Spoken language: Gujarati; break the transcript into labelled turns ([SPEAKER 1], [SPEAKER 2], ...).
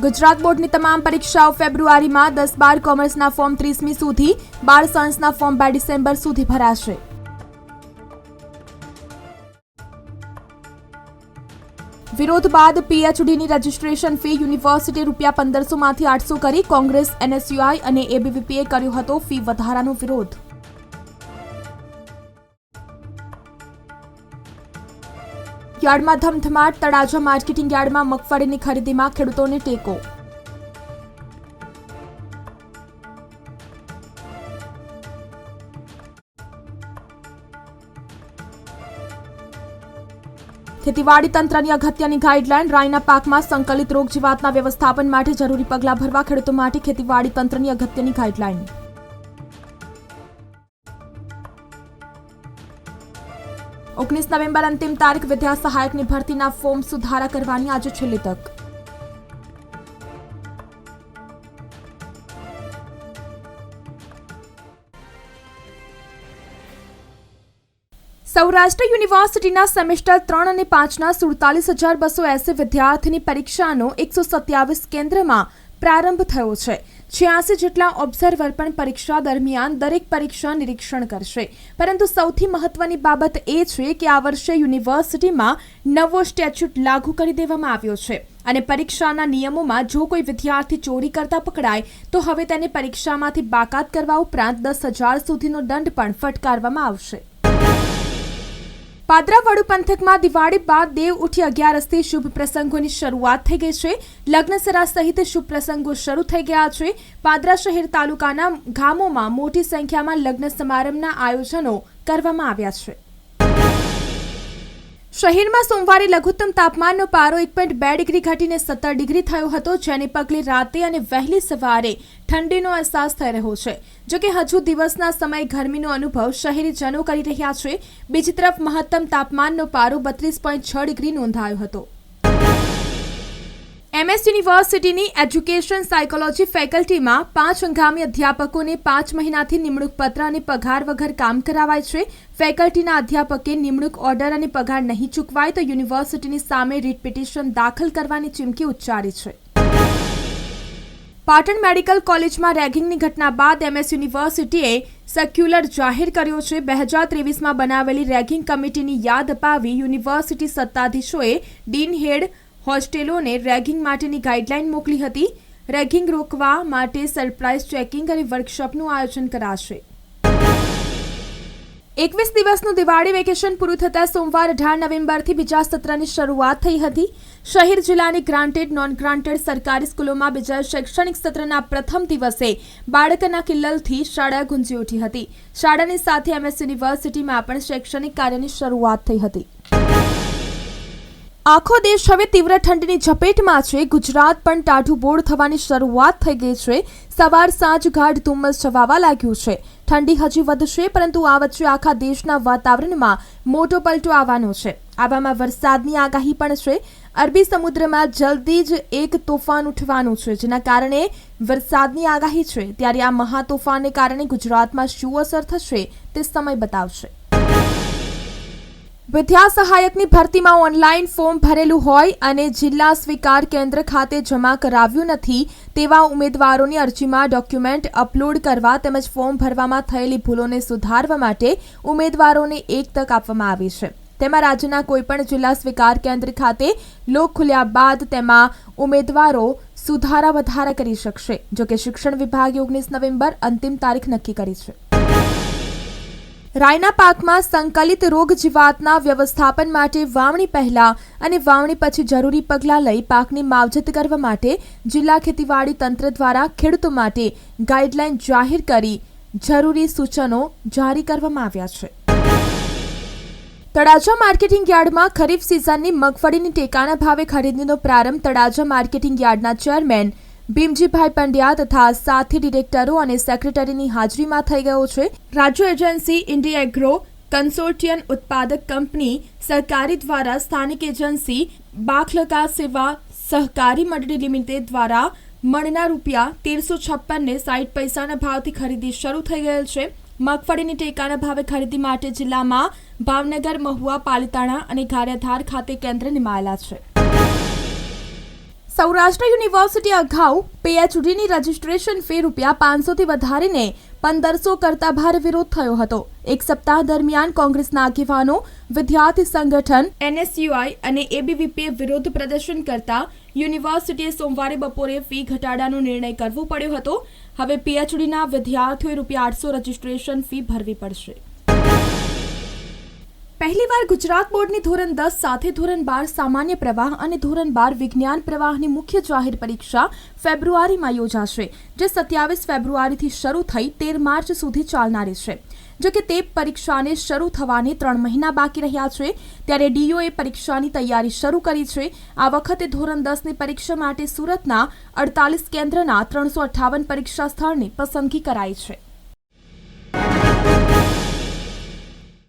[SPEAKER 1] ગુજરાત બોર્ડની તમામ પરીક્ષાઓ ફેબ્રુઆરીમાં દસ બાર કોમર્સના ફોર્મ ત્રીસમી સુધી, બાર સાયન્સના ફોર્મ બે ડિસેમ્બર સુધી ભરાશે. વિરોધ બાદ પીએચડીની રજિસ્ટ્રેશન ફી યુનિવર્સિટી રૂપિયા પંદરસોમાંથી આઠસો કરી કોંગ્રેસ, એનએસયુઆઈ અને એબીવીપીએ કર્યો હતો ફી વધારાનો વિરોધ. યાર્ડમાં ધમધમાટ, તળાજા માર્કેટિંગ યાર્ડમાં મગફળીની ખરીદીમાં ખેડૂતોને ટેકો. ખેતીવાડી તંત્રની અગત્યની ગાઈડલાઈન રાઈના પાકમાં સંકલિત રોગ જીવાતના વ્યવસ્થાપન માટે જરૂરી પગલાં ભરવા ખેડૂતો માટે ખેતીવાડી તંત્રની અગત્યની ગાઈડલાઈન. ઓગણીસ નવેમ્બર અંતિમ તારીખ વિદ્યા સહાયકની ભરતીના ફોર્મ સુધારા કરવાની આજે છેલ્લી તક. સૌરાષ્ટ્ર યુનિવર્સિટીના સેમેસ્ટર ત્રણ અને પાંચના સુડતાલીસ હજાર બસો એસી વિદ્યાર્થીની પરીક્ષાનો એકસો સત્યાવીસ કેન્દ્રમાં પ્રારંભ થયો છે. છ્યાસી જેટલા ઓબ્ઝર્વર પણ પરીક્ષા દરમિયાન દરેક પરીક્ષા નિરીક્ષણ કરશે. પરંતુ સૌથી મહત્વની બાબત એ છે કે આ વર્ષે યુનિવર્સિટીમાં નવો સ્ટેચ્યુટ લાગુ કરી દેવામાં આવ્યો છે. અને પરીક્ષાના નિયમોમાં જો કોઈ વિદ્યાર્થી ચોરી કરતા પકડાય, તો હવે તેને પરીક્ષામાંથી બાકાત કરવા ઉપરાંત દસ હજાર સુધીનો દંડ પણ ફટકારવામાં આવશે. પાદરાવાડુ પંથકમાં દિવાળી બાદ દેવ ઉઠી અગિયારસથી શુભ પ્રસંગોની શરૂઆત થઈ ગઈ છે. લગ્નસરા સહિત શુભ પ્રસંગો શરૂ થઈ ગયા છે. પાદરા શહેર તાલુકાના ગામોમાં મોટી સંખ્યામાં લગ્ન સમારંભના આયોજનો કરવામાં આવ્યા છે. શહેરમાં સોમવારે લઘુત્તમ તાપમાનનો પારો એક પોઈન્ટ બે ડિગ્રી ઘટીને સત્તર ડિગ્રી થયો હતો, જેને પગલે રાતે અને વહેલી સવારે ઠંડીનો અહેસાસ થઈ રહ્યો છે. જોકે હજુ દિવસના સમયે ગરમીનો અનુભવ શહેરીજનો કરી રહ્યા છે. બીજી તરફ મહત્તમ તાપમાનનો પારો બત્રીસ પોઈન્ટ છ ડિગ્રી નોંધાયો હતો. એમએસ યુનિવર્સિટીની એજ્યુકેશન સાયકોલોજી ફેકલ્ટીમાં પાંચ હંગામી અધ્યાપકોને પાંચ મહિનાથી નિમણૂક પત્ર અને પગાર વગર કામ કરાવાય છે. ફેકલ્ટીના અધ્યાપકે નિમણૂક ઓર્ડર અને પગાર નહીં ચૂકવાય તો યુનિવર્સિટીની સામે રીટ પિટિશન દાખલ કરવાની ચીમકી ઉચ્ચારી છે. પાટણ મેડિકલ કોલેજમાં રેગિંગની ઘટના બાદ એમએસ યુનિવર્સિટીએ સર્ક્યુલર જાહેર કર્યો છે. બે હજાર ત્રેવીસમાં બનાવેલી રેગિંગ કમિટીની યાદ અપાવી યુનિવર્સિટી સત્તાધીશોએ ડીન હેડ હોસ્ટેલોને રેગિંગ માટેની ગાઈડલાઈન મોકલી હતી. રેગિંગ રોકવા માટે સરપ્રાઇઝ ચેકિંગ અને વર્કશોપનું આયોજન કરાશે. એકવીસ દિવસનું દિવાળી વેકેશન પૂરું થતાં સોમવાર અઢાર નવેમ્બરથી બીજા સત્રની શરૂઆત થઈ હતી. શહેર જિલ્લાની ગ્રાન્ટેડ નોન ગ્રાન્ટેડ સરકારી સ્કૂલોમાં બીજા શૈક્ષણિક સત્રના પ્રથમ દિવસે બાળકના કિલ્લલથી શાળા ગુંજી ઉઠી હતી. શાળાની સાથે એમએસ યુનિવર્સિટીમાં પણ શૈક્ષણિક કાર્યની શરૂઆત થઈ હતી. આખો દેશ હવે તીવ્ર ઠંડીની ઝપેટમાં છે. ગુજરાત પણ ટાઢું બોળ થવાની શરૂઆત થઈ ગઈ છે. સવાર સાંજ ગાઢ ધુમ્મસ છવાવા લાગ્યું છે. ઠંડી હજી વધશે, પરંતુ આ વચ્ચે આખા દેશના વાતાવરણમાં મોટો પલટો આવવાનો છે. આવામાં વરસાદની આગાહી પણ છે. અરબી સમુદ્રમાં જલ્દી જ એક તોફાન ઉઠવાનું છે, જેના કારણે વરસાદની આગાહી છે. ત્યારે આ મહા તોફાનને કારણે ગુજરાતમાં શું અસર થશે તે સમય બતાવશે. વિદ્યા સહાયકની ભરતીમાં ઓનલાઈન ફોર્મ ભરેલું હોય અને જિલ્લા સ્વીકાર કેન્દ્ર ખાતે જમા કરાવ્યું નથી, તેવા ઉમેદવારોની અરજીમાં ડોક્યુમેન્ટ અપલોડ કરવા તેમજ ફોર્મ ભરવામાં થયેલી ભૂલોને સુધારવા માટે ઉમેદવારોને એક તક આપવામાં આવી છે. તેમાં રાજ્યના કોઈપણ જિલ્લા સ્વીકાર કેન્દ્ર ખાતે લોક ખુલ્યા બાદ તેમાં ઉમેદવારો સુધારા વધારા કરી શકશે, જોકે શિક્ષણ વિભાગે ઓગણીસ નવેમ્બર અંતિમ તારીખ નક્કી કરી છે. રાયના પાકમાં સંકલિત રોગ જીવાતના વ્યવસ્થાપન માટે વાવણી પહેલા અને વાવણી પછી જરૂરી પગલાં લઈ પાકની માવજત કરવા માટે જિલ્લા ખેતીવાડી તંત્ર દ્વારા ખેડૂતો માટે ગાઈડલાઈન જાહેર કરી જરૂરી સૂચનો જારી કરવામાં આવ્યા છે. તળાજા માર્કેટિંગ યાર્ડમાં ખરીફ સિઝનની મગફળીની ટેકાના ભાવે ખરીદીનો પ્રારંભ તળાજા માર્કેટિંગ યાર્ડના ચેરમેન ભીમજીભાઈ પંડ્યા તથા સાથી ડિરેક્ટરો અને સેક્રેટરીની હાજરીમાં થઈ ગયો છે. રાજ્ય એજન્સી ઇન્ડિયા એગ્રો કન્સોર્ટિયન ઉત્પાદક કંપની સરકારી દ્વારા સ્થાનિક એજન્સી બાખલકા સેવા સહકારી મંડળી લિમિટેડ દ્વારા મણના રૂપિયા તેરસો છપ્પનને સાઠ પૈસાના ભાવથી ખરીદી શરૂ થઈ ગયેલ છે. મગફળીની ટેકાના ભાવે ખરીદી માટે જિલ્લામાં ભાવનગર, મહુવા, પાલિતાણા અને ગારિયાધાર ખાતે કેન્દ્ર નિમાયેલા છે. સૌરાષ્ટ્ર યુનિવર્સિટી અગાઉ પીએચડીની રજિસ્ટ્રેશન ફી રૂપિયા પાંચસોથી વધારીને પંદરસો કરતા ભારે વિરોધ થયો હતો. એક સપ્તાહ દરમિયાન કોંગ્રેસના આગેવાનો, વિદ્યાર્થી સંગઠન, એનએસયુઆઈ અને એબીવીપીએ વિરોધ પ્રદર્શન કરતા યુનિવર્સિટીએ સોમવારે બપોરે ફી ઘટાડાનો નિર્ણય કરવો પડ્યો હતો. હવે પીએચડીના વિદ્યાર્થીઓએ રૂપિયા આઠસો રજિસ્ટ્રેશન ફી ભરવી પડશે. પહેલીવાર ગુજરાત બોર્ડની ધોરણ દસ સાથે ધોરણ બાર સામાન્ય પ્રવાહ અને ધોરણ બાર વિજ્ઞાન પ્રવાહની મુખ્ય જાહેર પરીક્ષા ફેબ્રુઆરીમાં યોજાશે, જે સત્યાવીસ ફેબ્રુઆરીથી શરૂ થઈ તેર માર્ચ સુધી ચાલનારી છે. જો કે તે પરીક્ષાને શરૂ થવાને ત્રણ મહિના બાકી રહ્યા છે, ત્યારે ડીઓએ પરીક્ષાની તૈયારી શરૂ કરી છે. આ વખતે ધોરણ દસની પરીક્ષા માટે સુરતના અડતાલીસ કેન્દ્રના ત્રણસો અઠ્ઠાવન પરીક્ષા સ્થળની પસંદગી કરાઈ છે.